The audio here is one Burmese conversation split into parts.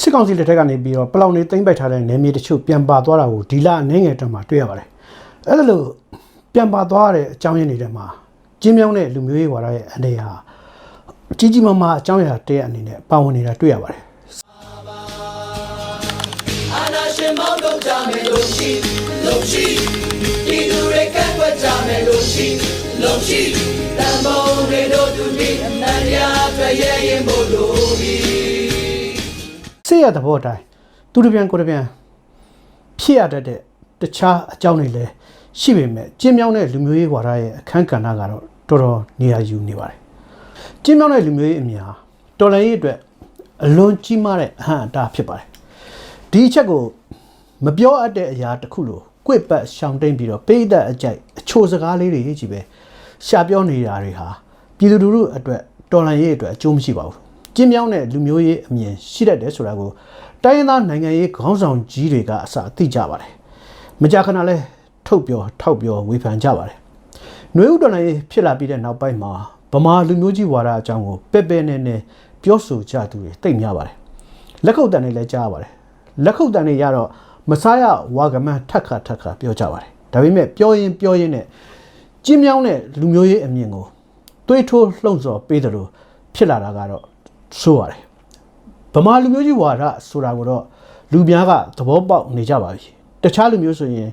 စစ်ကောင်စီလက်ထက်ကနေပြီးတော့ပလောင်နေသိမ့်ပိုက်ထားတဲ့နယ်မြေတချို့ပြန်ပါသွားတာကိုဒီလအနေငယ်တက်မှာတွေ့ရပါတယ်အဲ့ဒါလို့ပြန်ပါသွားတဲ့အကြောင်းရင်းတွေထဲမှာကျင်းမြောင်းတဲ့လူမျိုးရေးဝါဒရဲ့အနေဟာကြီးကြီးမားမားအကြောင်းအရာတရက်အနေနဲ့ပါဝင်နေတာတွေ့ရပါတယ်အာနာရှင်မောင်းတော့ကြမယ်လို့ရှိလို့ရှိဒီလူတွေကန့်ကွက်ကြမယ်လို့ရှိလို့ရှိတန်ဖိုးတွေတို့သူမိအနန္တရာအတွက်ရဲရင်မို့လို့ဒီ စိတ်ရသဘောအတိုင်းသူတစ်ပြန်ကိုယ်တစ်ပြန်ဖြစ်ရတတ်တဲ့တခြားအကြောင်းတွေလည်းရှိပေမဲ့ကျင်းမြောင်းတဲ့လူမျိုးရေးဝါဒရဲ့အခန်းကဏ္ဍကတော့တော်တော်နေရာယူနေပါတယ်ကျင်းမြောင်းတဲ့လူမျိုးရေးအမြင်ဟာတော်လှန်ရေးအတွက်အလွန်ကြီးမားတဲ့အဟန့်အတားဖြစ်ပါတယ်ဒီအချက်ကိုမပြောအပ်တဲ့အရာတစ်ခုလို့ကိုယ့်ပတ်ရှောင်တိန်ပြီးတော့ပိဋကအကြိုက်အချိုစကားလေးတွေကြီးပဲရှာပြောနေတာတွေဟာပြည်သူလူထုအတွက်တော်လှန်ရေးအတွက်အကျိုးမရှိပါဘူး ကျင်းမြောင်းတဲ့လူမျိုးရေးအမြင်ရှိတတ်တယ်ဆိုတာကိုတိုင်းရင်းသားနိုင်ငံရေးခေါင်းဆောင်ကြီးတွေကအစသိကြပါတယ်မကြာခဏလဲထုတ်ပြောထောက်ပြောဝေဖန်ကြပါတယ်ຫນွေဥတော်နိုင်ရေးဖြစ်လာပြီးတဲ့နောက်ပိုင်းမှာဗမာလူမျိုးကြီးဝါဒအကြောင်းကိုပဲ့ပဲ့နဲ့နဲ့ပြောဆိုကြသူတွေတိတ်များပါတယ်လက်ခုပ်တန်တွေလည်းကြားရပါတယ်လက်ခုပ်တန်တွေရတော့မစားရဝါကမန်းထက်ခါထက်ခါပြောကြပါတယ်ဒါပေမဲ့ပြောရင်ပြောရင်နဲ့ကျင်းမြောင်းတဲ့လူမျိုးရေးအမြင်ကိုတွေးထိုးလှုံ့ဆော်ပေးတယ်လို့ဖြစ်လာတာကတော့ ဆိုးရတယ်ဗမာလူမျိုးကြီးဝါဒဆိုတာကိုတော့လူများကသဘောပေါက်နေကြပါပြီတခြားလူမျိုးဆိုရင်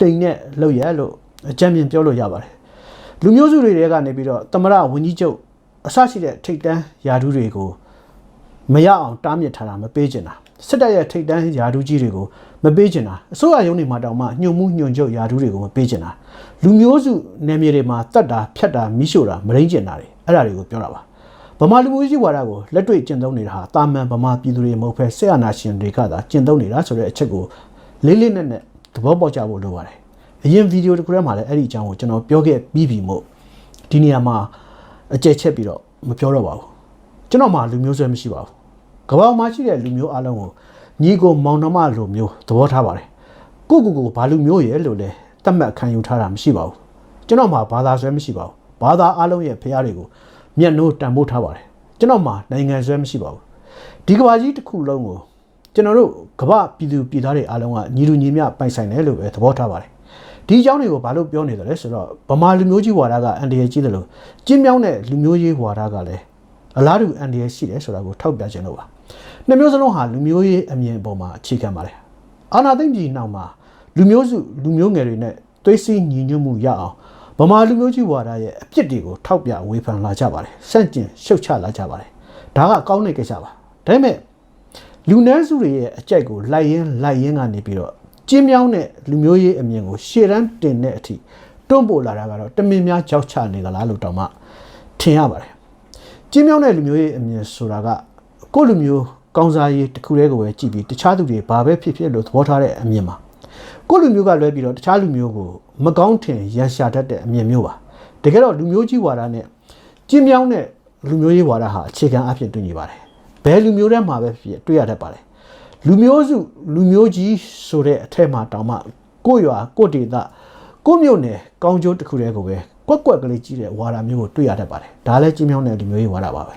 တိမ်နဲ့လောက်ရလို့အကြံဉာဏ်ပြောလို့ရပါတယ်လူမျိုးစုတွေတဲကနေပြီးတော့တမရဝင်းကြီးချုပ်အဆရှိတဲ့ထိတ်တန်းယာဒူးတွေကိုမရအောင်တားမြစ်ထားတာမပေးချင်တာစစ်တပ်ရဲ့ထိတ်တန်းယာဒူးကြီးတွေကိုမပေးချင်တာအစိုးရရုံးတွေမှာတောင်မှညှို့မှုညွန့်ချုပ်ယာဒူးတွေကိုမပေးချင်တာလူမျိုးစုနယ်မြေတွေမှာတတ်တာဖြတ်တာမိရှို့တာမရင်းကျင်တာတွေအဲ့ဒါတွေကိုပြောတာပါ ဗမာလူမျိုးကြီးဝါဒကိုလက်တွေ့ကျင့်သုံးနေတာဟာတာမန်ဗမာပြည်သူတွေမဟုတ်ဘဲဆက်အာဏာရှင်တွေကသာကျင့်သုံးနေတာဆိုတဲ့အချက်ကိုလေးလေးနက်နက်သဘောပေါက်ကြဖို့လိုပါတယ်။အရင်ဗီဒီယိုတစ်ခုထဲမှာလည်းအဲ့ဒီအကြောင်းကိုကျွန်တော်ပြောခဲ့ပြီးပြီမို့ဒီနေရာမှာအကျယ်ချက်ပြီးတော့မပြောတော့ပါဘူး။ကျွန်တော်မှလူမျိုးဆွဲမရှိပါဘူး။ကမ္ဘာမှာရှိတဲ့လူမျိုးအလုံးကိုညီကိုမောင်နှမလိုမျိုးသဘောထားပါတယ်။ကိုယ့်ကိုယ်ကိုဘာလူမျိုးရဲ့လို့လဲသတ်မှတ်ခံယူထားတာမရှိပါဘူး။ကျွန်တော်မှဘာသာဆွဲမရှိပါဘူး။ဘာသာအလုံးရဲ့ဖရားတွေကို မျက်နှိုးတန်ဖိုးထားပါတယ်ကျွန်တော်မှာနိုင်ငံဆွဲမရှိပါဘူးဒီကဘာကြီးတစ်ခုလုံးကိုကျွန်တော်တို့ကမ္ဘာပြည်သူပြည်သားတွေအားလုံးကညီလူညီမျှပိုင်ဆိုင်တယ်လို့ပဲသဘောထားပါတယ်ဒီအကြောင်းတွေကိုဘာလို့ပြောနေတယ်လဲဆိုတော့ဗမာလူမျိုးကြီးဝါဒကအန်ဒီရဲ့ကြီးတယ်လို့ကျင်းမြောင်းတဲ့လူမျိုးရေးဝါဒကလည်းအလားတူအန်ဒီရဲ့ရှိတယ်ဆိုတာကိုထောက်ပြခြင်းလို့ပါနှစ်မျိုးစလုံးဟာလူမျိုးရေးအမြင်အပေါ်မှာအခြေခံပါတယ်အာနာသိမ့်ပြည်နောက်မှာလူမျိုးစုလူမျိုးငယ်တွေနဲ့သွေးစည်းညီညွတ်မှုရအောင် ဗမာလူမျိုးကြီးဝါဒရဲ့အပြစ်တွေကိုထောက်ပြဝေဖန်လာကြပါတယ်စန့်ကျင်ရှုတ်ချလာကြပါတယ်ဒါကကောင်းတဲ့ကိစ္စပါဒါပေမဲ့လူနည်းစုတွေရဲ့အကြိုက်ကိုလိုက်ရင်လိုက်ရင်ကနေပြီးတော့ကျင်းမြောင်းတဲ့လူမျိုးရေးအမြင်ကိုရှေ့တန်းတင်တဲ့အထိတွန်းပို့လာတာကတော့တမင်များကြောက်ချနေသလားလို့တောင်မှထင်ရပါတယ်ကျင်းမြောင်းတဲ့လူမျိုးရေးအမြင်ဆိုတာကကိုယ့်လူမျိုးကောင်းစားရေးတစ်ခုတည်းကိုပဲကြည့်ပြီးတခြားသူတွေဘာပဲဖြစ်ဖြစ်လို့သဘောထားတဲ့အမြင်ပါ ကိုယ့်လူမျိုးကလွဲပြီးတော့တခြားလူမျိုးကိုမကောင်းထင်ရန်ရှာတတ်တဲ့အမြင်မျိုးပါတကယ်တော့လူမျိုးကြီးဝါဒနဲ့ကျင်းမြောင်းတဲ့လူမျိုးရေးဝါဒဟာအခြေခံအဖြစ်တူညီပါတယ်ဘယ်လူမျိုးထဲမှာပဲဖြစ်တွေ့ရတတ်ပါတယ်လူမျိုးစုလူမျိုးကြီးဆိုတဲ့အထက်မှာတောင်မှကိုယ့်ရွာကိုယ့်ဒေသကိုယ့်မြို့နယ်ကောင်းကျိုးတစ်ခုတည်းကိုပဲကွက်ကွက်ကလေးကြီးတဲ့ဝါဒမျိုးကိုတွေ့ရတတ်ပါတယ်ဒါလည်းကျင်းမြောင်းတဲ့လူမျိုးရေးဝါဒပါပဲ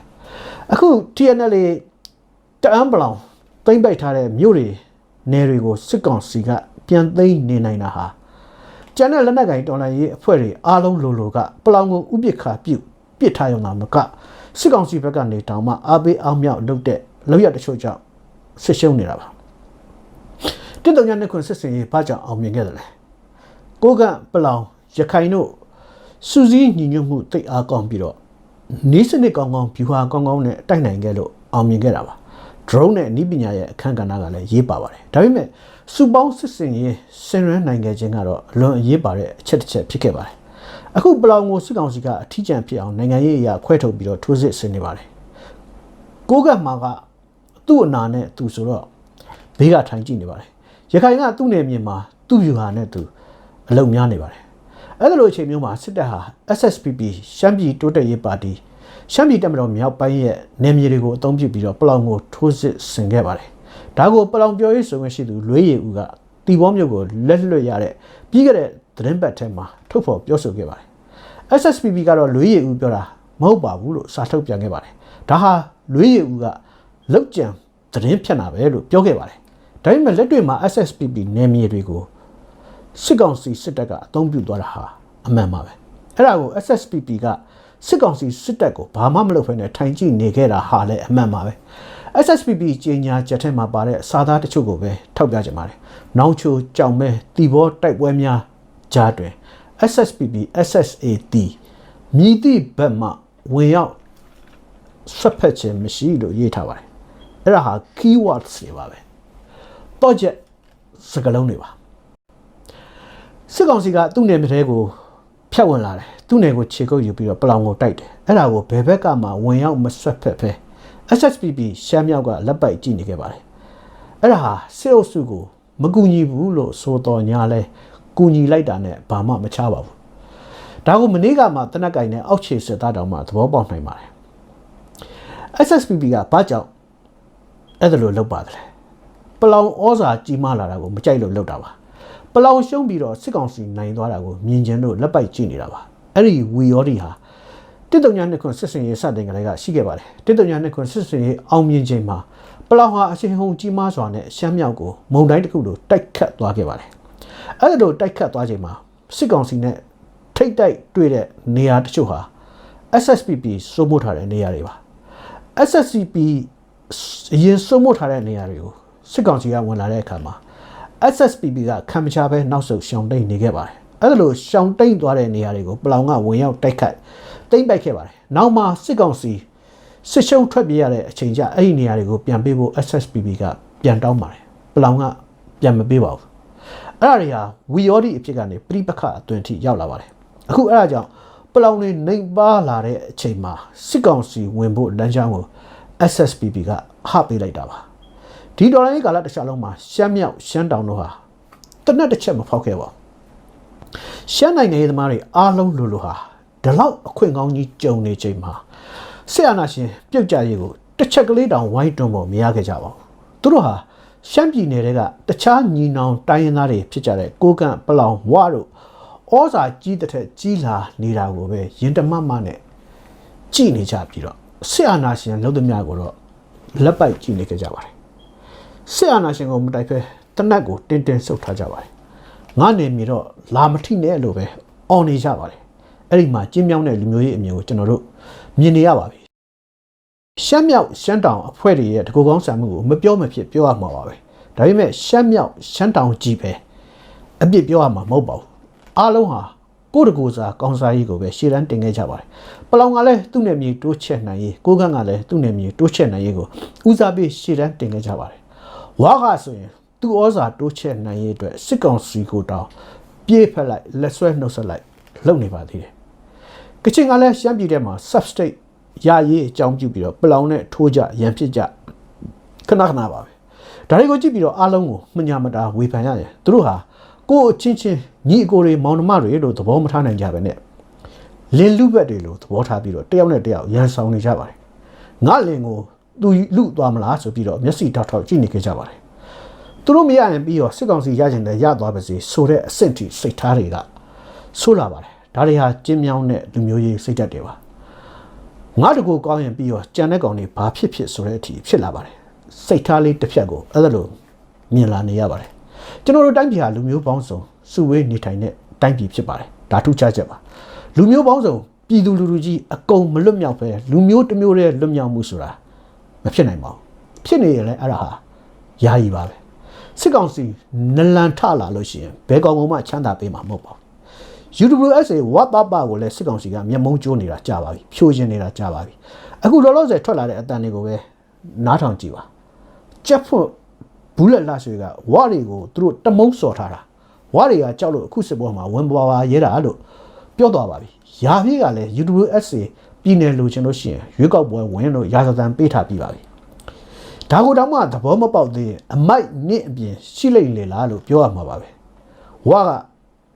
အခု TNL တအမ်းပလောင်သိမ့်ပိုက်ထားတဲ့မြို့တွေနယ်တွေကိုစစ်ကောင်စီက ပြန်သိမ်းနေနိုင်တာဟာကျန်တဲ့လက်နက်ကင်တော်လှန်ရေးအဖွဲ့တွေအားလုံးလိုလိုကပလောင်ကိုဥပစ်ခါပြုတ်ပစ်ထားရုံသာမကစစ်ကောင်စီဘက်ကနေတောင်မှအားပေးအောင်မြောက်လုပ်တဲ့လောက်ရတချို့ကြောင့်ဆစ်ရှုံးနေတာပါတစ်တုံညာနှစ်ခွန်းစစ်စင်ရေးဘာကြောင့်အောင်မြင်ခဲ့တယ်လဲကိုကန့်ပလောင်ရခိုင်တို့စူးစီးညီညွတ်မှုတိတ်အားကောင်းပြီးတော့နီးစနစ်ကောင်းကောင်းဖြူဟာကောင်းကောင်းနဲ့တိုက်နိုင်ခဲ့လို့အောင်မြင်ခဲ့တာပါ drone နဲ့အနည်းပညာရဲ့အခန်းကဏ္ဍကလည်းရေးပါပါတယ်ဒါပေမဲ့စူပေါင်းစစ်စင်ရေးဆင်နွှဲနိုင်ခဲ့ခြင်းကတော့အလွန်အရေးပါတဲ့အချက်တစ်ချက်ဖြစ်ခဲ့ပါတယ်အခုပလောင်ကိုစစ်ကောင်စီကအထီးကျန်ဖြစ်အောင်နိုင်ငံရေးအရာခွဲထုတ်ပြီးတော့ထိုးစစ်ဆင်နေပါတယ်ကိုကတ်မှာကသူ့အနာနဲ့သူဆိုတော့ဘေးကထိုင်ကြည့်နေပါတယ်ရခိုင်ကသူ့နယ်မြေမှာသူ့ယူဟာနဲ့သူအလုံများနေပါတယ်အဲ့ဒါလိုအချိန်မျိုးမှာစစ်တပ်ဟာ SSPP ရှမ်းပြည်တိုးတက်ရေးပါတီ ရှမ်းပြည်တပ်မတော်မြောက်ပိုင်းရဲ့နယ်မြေတွေကိုအသုံးပြုပြီးတော့ပလောင်ကိုထိုးစစ်ဆင်ခဲ့ပါတယ်ဒါကိုပလောင်ပြောရေးဆိုခွင့်ရှိသူလွေးရည်ဦးကတီဘောမျိုးကိုလက်လွတ်ရတဲ့ပြီးခဲ့တဲ့သတင်းပတ်ထဲမှာထုတ်ဖော်ပြောဆိုခဲ့ပါတယ် SSPP ကတော့လွေးရည်ဦးပြောတာမဟုတ်ပါဘူးလို့စာထုတ်ပြန်ခဲ့ပါတယ်ဒါဟာလွေးရည်ဦးကလောက်ကြံသတင်းဖြတ်တာပဲလို့ပြောခဲ့ပါတယ်ဒါပေမဲ့လက်တွေ့မှာ SSPP နယ်မြေတွေကိုစစ်ကောင်စီစစ်တပ်ကအသုံးပြုသွားတာဟာအမှန်ပါပဲအဲ့ဒါကို SSPP က စစ်ကောင်စီစစ်တပ်ကိုဘာမှမလုပ်ဖ ೇನೆ ထိုင်ကြည့်နေခဲ့တာဟာလည်းအမှန်ပါပဲ SSPP ကြီးညာချက်ထဲမှာပါတဲ့စာသားတချို့ကိုပဲထောက်ပြကြပါတယ်။နောင်ချိုကြောင်မဲတီဘောတိုက်ပွဲများကြားတွင် SSPP SSAT မြည်သည့်ဘက်မှဝင်ရောက်ဆွတ်ဖက်ခြင်းမရှိလို့ရေးထားပါတယ်။အဲ့ဒါဟာ keywords တွေပါပဲ။တော့ချက်စကားလုံးတွေပါ။စစ်ကောင်စီကသူ့နယ်မြေထဲကို ဖြတ်ဝင်လာတယ်။သူ့နယ်ကိုခြေကုပ်ယူပြီးတော့ပလောင်ကိုတိုက်တယ်။အဲ့ဒါကိုဘယ်ဘက်ကမှဝင်ရောက်မဆွတ်ဖက်ဖဲ SSPP ရှမ်းမြောက်ကလက်ပိုက်ကြည့်နေခဲ့ပါတယ်။အဲ့ဒါဟာစစ်အုပ်စုကိုမကူညီဘူးလို့ဆိုတော်ညာလဲကူညီလိုက်တာနဲ့ဘာမှမချပါဘူး။ဒါကိုမနေ့ကမှတနက်ကင်နဲ့အောက်ခြေစစ်သားတောင်မှသဘောပေါက်နိုင်ပါတယ်။ SSPP ကဘာကြောင့်အဲ့ဒါလိုလုပ်ပါတယ်လဲ။ပလောင်ဩဇာကြီးမားလာတာကိုမကြိုက်လို့လုပ်တာပါ။ ပလောင်ရှုံးပြီးတော့စစ်ကောင်စီနိုင်သွားတာကိုမြင်ကျင်လို့လက်ပိုက်ကြည့်နေတာပါ။အဲ့ဒီဝီယောဒီဟာတစ်တုံညာနှစ်ခွန်းစစ်စင်ရေးစတင်ကြတဲ့ကရှိခဲ့ပါတယ်တစ်တုံညာနှစ်ခွန်းစစ်စင်ရေးအောင်မြင်ချိန်မှာပလောင်ဟာအရှင်ဟုံကြီးမားစွာနဲ့ရှမ်းမြောက်ကိုမုံတိုင်းတစ်ခုလိုတိုက်ခတ်သွားခဲ့ပါတယ်အဲ့ဒါလိုတိုက်ခတ်သွားချိန်မှာစစ်ကောင်စီနဲ့ထိတ်တိုက်တွေ့တဲ့နေရာတချို့ဟာ SSPP စိုးမိုးထားတဲ့နေရာတွေပါ SSCP အရင်စိုးမိုးထားတဲ့နေရာတွေကိုစစ်ကောင်စီကဝင်လာတဲ့အခါမှာ SSPP ကခံမချပဲနောက်ဆုတ်ရှောင်တိန်နေခဲ့ပါတယ်အဲ့ဒါလိုရှောင်တိန်သွားတဲ့နေရာတွေကိုပလောင်ကဝင်ရောက်တိုက်ခတ်တိမ့်ပိုက်ခဲ့ပါတယ်နောက်မှစစ်ကောင်စီစစ်ရှုံးထွက်ပြေးရတဲ့အချိန်ကျအဲ့ဒီနေရာတွေကိုပြန်ပေးဖို့ SSPP ကပြန်တောင်းပါတယ်ပလောင်ကပြန်မပေးပါဘူးအဲ့ဒါတွေဟာဝီယောဒီအဖြစ်ကနေပြိပခအသွင်ထိရောက်လာပါတယ်အခုအဲ့ဒါကြောင့်ပလောင်တွေနှိမ်ပါလာတဲ့အချိန်မှာစစ်ကောင်စီဝင်ဖို့လမ်းကြောင်းကို SSPP ကဟပေးလိုက်တာပါ ဒီဒေါ်လာရေးကာလတစ်ခြားလုံးမှာရှမ်းမြောက်ရှမ်းတောင်တို့ဟာတနက်တစ်ချက်မဖောက်ခဲ့ပါဘူးရှမ်းနိုင်ငံရေးသမားတွေအားလုံးလိုလိုဟာဒီလောက်အခွင့်ကောင်းကြီးကြုံနေချိန်မှာဆီယနာရှင်ပြုတ်ကြရေးကိုတစ်ချက်ကလေးတောင်ဝိုင်းတွန်းဖို့မရခဲ့ကြပါဘူးသူတို့ဟာရှမ်းပြည်နယ်ကတခြားညီနောင်တိုင်းရင်းသားတွေဖြစ်ကြတဲ့ကိုကန့်ပလောင်ဝါတို့ဩဇာကြီးတဲ့ထက်ကြီးလာနေတာကိုပဲရင်တမတ်မနဲ့ကြည်နေကြပြီးတော့ဆီယနာရှင်လုံးသမျှကိုတော့လက်ပိုက်ကြည့်နေကြပါတယ် ဆီယနာရှင်ကိုမတိုက်ဖဲတနတ်ကိုတင်းတင်းဆုပ်ထားကြပါတယ်ငါနေမြေတော့လာမထိနဲ့လို့ပဲအော်နေကြပါတယ်အဲ့ဒီမှာကျင်းမြောင်းတဲ့လူမျိုးရေးအမြင်ကိုကျွန်တော်တို့မြင်နေရပါပြီရှမ်းမြောက်ရှမ်းတောင်အဖွဲ့တွေရဲ့တကူကောင်းဆံမှုကိုမပြောမဖြစ်ပြောရမှာပါပဲဒါပေမဲ့ရှမ်းမြောက်ရှမ်းတောင်ကြီးပဲအပြစ်ပြောရမှာမဟုတ်ပါဘူးအားလုံးဟာကိုယ့်တကူစားကောင်းစားရေးကိုပဲရှေ့တန်းတင်ခဲ့ကြပါတယ်ပလောင်ကလည်းသူ့နယ်မြေတိုးချက်နိုင်ရေးကိုကန့်ကလည်းသူ့နယ်မြေတိုးချက်နိုင်ရေးကိုဦးစားပေးရှေ့တန်းတင်ခဲ့ကြပါတယ် ဝါကဆိုရင်သူ့ဩဇာတိုးချက်နိုင်ရေးအတွက်စစ်ကောင်စီကိုတောင်းပြေးဖက်လိုက်လက်ဆွဲနှုတ်ဆက်လိုက်လုပ်နေပါသေးတယ်ကချင်ကလည်းရှမ်းပြည်ထဲမှာ substate ရရေးအကြောင်းပြုပြီးတော့ပလောင်နဲ့ထိုးကြရန်ဖြစ်ကြခဏခဏပါပဲဒါတွေကိုကြည့်ပြီးတော့အားလုံးကိုမညာမတာဝေဖန်ရရင်သူတို့ဟာကိုယ့်အချင်းချင်းညီအကိုတွေမောင်နှမတွေလို့သဘောမထားနိုင်ကြပဲနဲ့လင်လူဘက်တွေလို့သဘောထားပြီးတော့တယောက်နဲ့တယောက်ရန်ဆောင်နေကြပါတယ်ငါလင်ကို သူလူသွားမလားဆိုပြီးတော့မျက်စိထောက်ထောက်ကြည့်နေကြပါတယ်သူတို့မရရင်ပြီးတော့စစ်ကောင်စီရကျင်တဲ့ရသွားပါစေဆိုတဲ့အဆင့်ထိစိတ်ထားတွေကဆိုးလာပါတယ်ဒါတွေဟာကျင်းမြောင်းတဲ့လူမျိုးရေးစိတ်ဓာတ်တွေပါငါတကူကောင်းရင်ပြီးတော့ကြံတဲ့ကောင်တွေဘာဖြစ်ဖြစ်ဆိုတဲ့အထိဖြစ်လာပါတယ်စိတ်ထားလေးတစ်ဖြတ်ကိုအဲ့ဒါလိုမြင်လာနေရပါတယ်ကျွန်တော်တို့တိုင်းပြည်ဟာလူမျိုးပေါင်းစုံစုဝေးနေထိုင်တဲ့တိုင်းပြည်ဖြစ်ပါတယ်ဒါထူးခြားချက်ပါလူမျိုးပေါင်းစုံပြည်သူလူထုကြီးအကုန်မလွတ်မြောက်ပဲလူမျိုးတစ်မျိုးတည်းလွတ်မြောက်မှုဆိုတာ မဖြစ်နိုင်ပါဘူးဖြစ်နေရင်လည်းအဲ့ဒါဟာယာယီပါပဲစစ်ကောင်စီနလန်ထလာလို့ရှိရင်ဘယ်ကောင်မှချမ်းသာပေးမှာမဟုတ်ပါဘူး UWSA ဝတ်ပပကိုလည်းစစ်ကောင်စီကမျက်မုံးကျိုးနေတာကြာပါပြီဖြိုးခြင်းနေတာကြာပါပြီအခုလောလောဆယ်ထွက်လာတဲ့အတန်တွေကိုပဲနားထောင်ကြည့်ပါကြက်ဖွတ်ဘူးလက်လှရွှေကဝါတွေကိုသူတို့တမုံစော်ထားတာဝါတွေကကြောက်လို့အခုစစ်ပွဲမှာဝင်ပွားပါရဲတာလို့ပြောသွားပါပြီရာပြေးကလည်း UWSA ပြည်နယ်လိုချင်လို့ရှိရင်ရွေးကောက်ပွဲဝင်လို့ရာဇသံပေးထားပြီးပါပြီဒါကိုတောင်မှသဘောမပေါက်သေးရင်အမိုက်နစ်အပြင်ရှိလိမ့်လေလားလို့ပြောရမှာပါပဲဝါက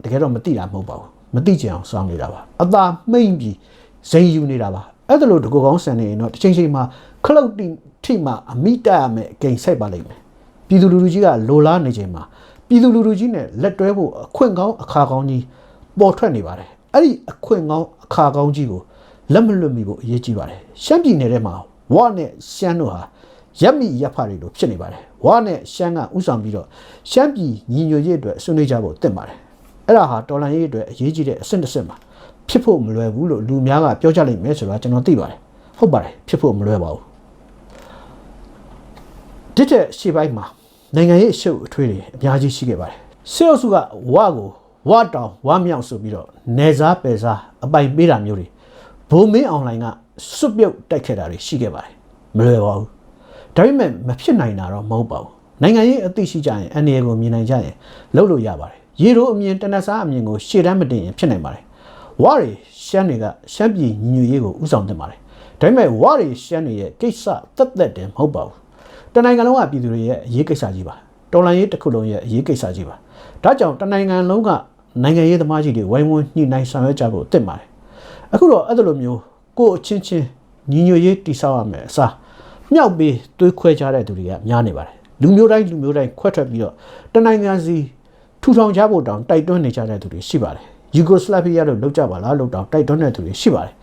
တကယ်တော့မသိတာမဟုတ်ပါဘူးမသိကြအောင်စောင်းနေတာပါအသာမှိမ့်ပြီးဇိမ်ယူနေတာပါအဲ့ဒါလို့တကူကောင်းဆန်နေရင်တော့တစ်ချိန်ချိန်မှာခလုတ်တိထိမှအမိတက်ရမယ်အကိန်ဆိုင်ပါလိမ့်မယ်ပြည်သူလူထုကြီးကလိုလားနေချိန်မှာပြည်သူလူထုကြီးနဲ့လက်တွဲဖို့အခွင့်ကောင်းအခါကောင်းကြီးပေါ်ထွက်နေပါတယ်အဲ့ဒီအခွင့်ကောင်းအခါကောင်းကြီးကို လက်မလွတ်မိဖို့အရေးကြီးပါတယ်ရှမ်းပြည်နယ်ထဲမှာဝါနဲ့ရှမ်းတို့ဟာရက်မိရက်ဖတွေလိုဖြစ်နေပါတယ်ဝါနဲ့ရှမ်းကဥဆောင်ပြီးတော့ရှမ်းပြည်ညီညွတ်ရေးအတွက်ဆွေးနွေးကြဖို့တင့်ပါတယ်အဲ့ဒါဟာတော်လန်ရေးအတွက်အရေးကြီးတဲ့အဆင့်တစ်ဆင့်ပါဖြစ်ဖို့မလွယ်ဘူးလို့လူများကပြောကြလိမ့်မယ်ဆိုတာကျွန်တော်သိပါတယ်ဟုတ်ပါတယ်ဖြစ်ဖို့မလွယ်ပါဘူးတစ်တဲ့ရှေ့ပိုင်းမှာနိုင်ငံရေးအရှုပ်အထွေးတွေအများကြီးရှိခဲ့ပါတယ်စစ်အုပ်စုကဝါကိုဝါတောင်ဝါမြောက်ဆိုပြီးတော့နေစားပယ်စားအပိုင်ပေးတာမျိုးတွေ ဘုံမင်းအွန်လိုင်းကစွတ်ပြုတ်တိုက်ခဲ့တာတွေရှိခဲ့ပါတယ်မလွယ်ပါဘူးဒါပေမဲ့မဖြစ်နိုင်တာတော့မဟုတ်ပါဘူးနိုင်ငံရေးအသိရှိကြရင်အနေကိုမြင်နိုင်ကြရင်လုပ်လို့ရပါတယ်ရေတို့အမြင်တနက်စားအမြင်ကိုရှေ့တန်းမတင်ရင်ဖြစ်နိုင်ပါတယ်ဝါတွေရှမ်းတွေကရှမ်းပြည်ညီညွတ်ရေးကိုဥဆောင်တင်ပါတယ်ဒါပေမဲ့ဝါတွေရှမ်းတွေရဲ့ကိစ္စတက်တက်တယ်မဟုတ်ပါဘူးတနိုင်ငံလုံးကပြည်သူတွေရဲ့အရေးကိစ္စကြီးပါတော်လှန်ရေးတစ်ခုလုံးရဲ့အရေးကိစ္စကြီးပါဒါကြောင့်တနိုင်ငံလုံးကနိုင်ငံရေးသမားကြီးတွေဝိုင်းဝန်းညှိနှိုင်းဆောင်ရွက်ကြဖို့တင့်ပါတယ် အခုတော့အဲ့လိုမျိုးကိုယ့်အချင်းချင်းညီညွတ်ရေးတိဆောက်ရမယ်အစားမြောက်ပြီးတွေးခွဲကြတဲ့သူတွေကများနေပါတယ်လူမျိုးတိုင်းလူမျိုးတိုင်းခွဲထွက်ပြီးတော့တနိုင်ငံစီထူထောင်ကြဖို့တောင်တိုက်တွန်းနေကြတဲ့သူတွေရှိပါတယ်ယူဂိုစလာဗီးယားလို့လောက်ကြပါလားလို့တောင်တိုက်တွန်းတဲ့သူတွေရှိပါတယ်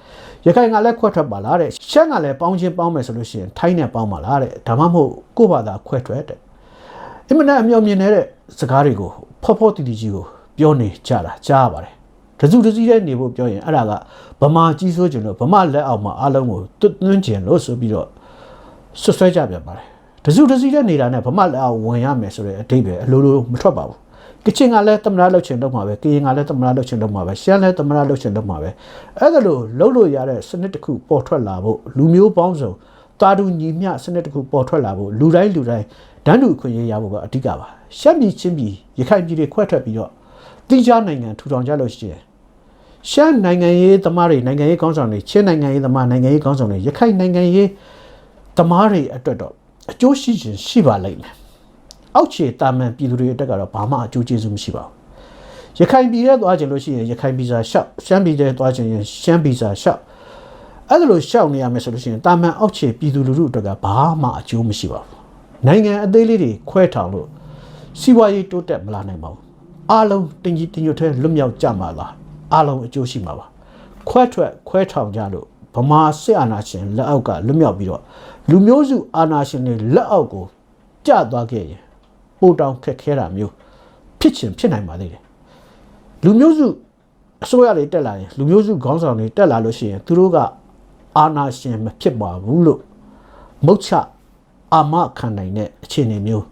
ရခိုင်ကလည်းခွဲထွက်ပါလားတဲ့ရှမ်းကလည်းပေါင်းချင်းပေါင်းမယ်ဆိုလို့ရှိရင်ထိုင်းနဲ့ပေါင်းပါလားတဲ့ဒါမှမဟုတ်ကိုယ့်ဘာသာခွဲထွက်တဲ့အင်မတန်အမြောင်မြင်နေတဲ့စကားတွေကိုဖော်ဖော်တီတီကြီးကိုပြောနေကြတာကြားရပါတယ် တစုတစည်းတဲ့နေဖို့ပြောရင်အဲ့ဒါကဗမာကြီးစိုးကျင်လို့ဗမာလက်အောက်မှာအားလုံးကိုတွတ်သွင်းကျင်လို့ဆိုပြီးတော့ဆွဆွဲကြပြန်ပါတယ်တစုတစည်းတဲ့နေတာနဲ့ဗမာလက်အောက်ဝင်ရမယ်ဆိုတဲ့အဓိပ္ပာယ်အလိုလိုမထွက်ပါဘူးကချင်ကလည်းသမ္မတလှုပ်ချင်တော့မှာပဲကရင်ကလည်းသမ္မတလှုပ်ချင်တော့မှာပဲရှမ်းလည်းသမ္မတလှုပ်ချင်တော့မှာပဲအဲ့ဒါလိုလှုပ်လို့ရတဲ့စနစ်တစ်ခုပေါ်ထွက်လာဖို့လူမျိုးပေါင်းစုံတာတူညီမျှစနစ်တစ်ခုပေါ်ထွက်လာဖို့လူတိုင်းလူတိုင်းဒန်းတူအခွင့်အရေးရဖို့ကအဓိကပါရှမ်းပြည်ချင်းပြည်ရခိုင်ပြည်တွေခွဲထွက်ပြီးတော့တိကျနိုင်ငံထူထောင်ကြလို့ရှိရင် ရှမ်းနိုင်ငံရေးသမားတွေနိုင်ငံရေးခေါင်းဆောင်တွေချင်းနိုင်ငံရေးသမားနိုင်ငံရေးခေါင်းဆောင်တွေရခိုင်နိုင်ငံရေးသမားတွေအတွက်တော့အကျိုးရှိခြင်းရှိပါလိမ့်မယ်။အောက်ခြေတာမန်ပြည်သူတွေအတွက်ကတော့ဘာမှအကျိုးကျေးဇူးမရှိပါဘူး။ရခိုင်ပြည်ထဲသွားခြင်းလို့ရှိရင်ရခိုင်ပြည်စာရှောက်ရှမ်းပြည်ထဲသွားခြင်းရင်ရှမ်းပြည်စာရှောက်အဲ့ဒါလိုရှောက်နေရမယ်ဆိုလို့ရှိရင်တာမန်အောက်ခြေပြည်သူလူထုအတွက်ကဘာမှအကျိုးမရှိပါဘူး။နိုင်ငံအသေးလေးတွေခွဲထောင်လို့စီးပွားရေးတိုးတက်မလာနိုင်ပါဘူး။အားလုံးတင်ကြီးတင်ညွတ်ထဲလွတ်မြောက်ကြမှာလား။ အားလုံးအကျိုးရှိမှာပါ။ခွဲထွက်ခွဲထောင်ကြလို့ဗမာစစ်အာဏာရှင်လက်အောက်ကလွတ်မြောက်ပြီးတော့လူမျိုးစုအာဏာရှင်တွေလက်အောက်ကိုကျသွားခဲ့ရင်ပိုတောင်ခက်ခဲတာမျိုးဖြစ်ချင်ဖြစ်နိုင်ပါသေးတယ်။လူမျိုးစုအစိုးရတွေတက်လာရင်လူမျိုးစုခေါင်းဆောင်တွေတက်လာလို့ရှိရင်သူတို့ကအာဏာရှင်မဖြစ်ပါဘူးလို့မုတ်ချအာမခံနိုင်တဲ့အခြေအနေမျိုး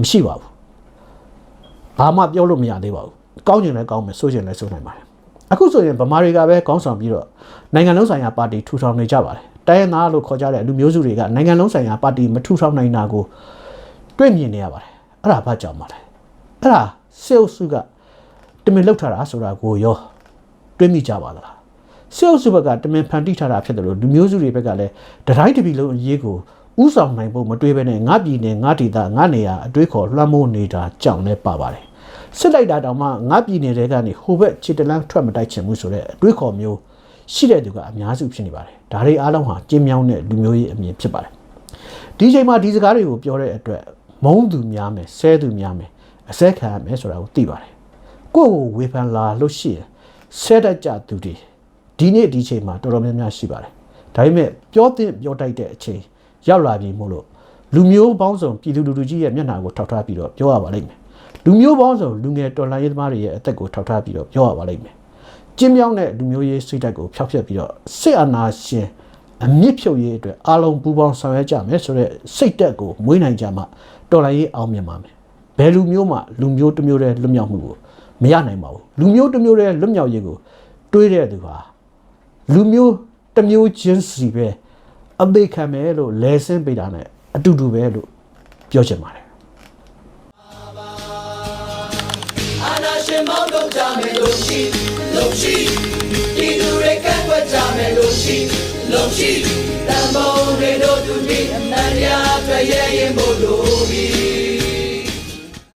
မရှိပါဘူး။ဘာမှပြောလို့မရသေးပါဘူး။ကောင်းကျင်လည်းကောင်းမယ်ဆိုကျင်လည်းဆိုနိုင်ပါတယ်။ အခုဆိုရင်ဗမာတွေကပဲခေါင်းဆောင်ပြီးတော့နိုင်ငံလုံးဆိုင်ရာပါတီထူထောင်နေကြပါတယ်။တိုင်းရင်းသားလို့ခေါ်ကြတဲ့လူမျိုးစုတွေကနိုင်ငံလုံးဆိုင်ရာပါတီမထူထောင်နိုင်တာကိုတွေ့မြင်နေရပါတယ်။အဲ့ဒါဘာကြောင့်မလဲ။အဲ့ဒါစေအုပ်စုကတမင်လောက်ထားတာဆိုတာကိုရောတွေးမိကြပါသလား။စေအုပ်စုဘက်ကတမင်ဖန်တီးထားတာဖြစ်တယ်လို့လူမျိုးစုတွေဘက်ကလည်းတတိုင်းတပီလုံးအရေးကိုဥဆောင်နိုင်ဖို့မတွေးဘဲနဲ့ငါပြည်နယ်ငါဒေသငါနေရာအတွေးခေါ်လွှမ်းမိုးနေတာကြောင့်လည်းပါပါတယ်။ စစ်လိုက်တာတောင်မှငါပြည်နယ်တွေကနေဟိုဘက်ခြေတလန်းထွက်မတိုက်ချင်ဘူးဆိုတဲ့အတွေးခေါ်မျိုးရှိတဲ့သူကအများစုဖြစ်နေပါတယ်။ဒါတွေအားလုံးဟာကျင်းမြောင်းတဲ့လူမျိုးရေးအမြင်ဖြစ်ပါတယ်။ဒီချိန်မှာဒီစကားတွေကိုပြောတဲ့အတွက်မုန်းသူများမယ်ဆဲသူများမယ်အစဲခံရမယ်ဆိုတာကိုသိပါတယ်။ကိုယ့်ကိုဝေဖန်လာလို့ရှိရင်ဆဲတတ်ကြသူတွေဒီနေ့ဒီချိန်မှာတော်တော်များများရှိပါတယ်။ဒါပေမဲ့ပြောတဲ့ပြောတိုက်တဲ့အချိန်ရောက်လာပြီမို့လို့လူမျိုးပေါင်းစုံပြည်သူလူထုကြီးရဲ့မျက်နှာကိုထောက်ထားပြီးတော့ပြောရပါလိမ့်မယ်။ လူမျိုးပေါင်းစုံလူငယ်တော်လှန်ရေးသမားတွေရဲ့အသက်ကိုထောက်ထားပြီးတော့ပြောရပါလိမ့်မယ်။ကျင်းမြောင်းတဲ့လူမျိုးရေးစိတ်ဓာတ်ကိုဖျောက်ဖျက်ပြီးတော့စစ်အာဏာရှင်အမြင့်ဖြုတ်ရေးအတွက်အားလုံးပူးပေါင်းဆောင်ရွက်ကြမယ်ဆိုတဲ့စိတ်ဓာတ်ကိုမွေးနိုင်ကြမှတော်လှန်ရေးအောင်မြင်ပါမယ်။ဘယ်လူမျိုးမှလူမျိုးတစ်မျိုးတည်းလွတ်မြောက်မှုကိုမရနိုင်ပါဘူး။လူမျိုးတစ်မျိုးတည်းလွတ်မြောက်ရေးကိုတွေးတဲ့သူဟာလူမျိုးတစ်မျိုးချင်းစီပဲအသေးခံမယ်လို့လဲဆင်းပေးတာနဲ့အတူတူပဲလို့ပြောချင်ပါတယ် ရှင်မောင်းတော့ကြမယ်လို့ရှိလို့ရှိဒီသူတွေကန့်ကွက်ကြမယ်လို့ရှိလို့ရှိတန်ဖိုးတွေတို့သူမိအနန္တရာတွေ့ရဲ့ရင်မို့လို့ပြီး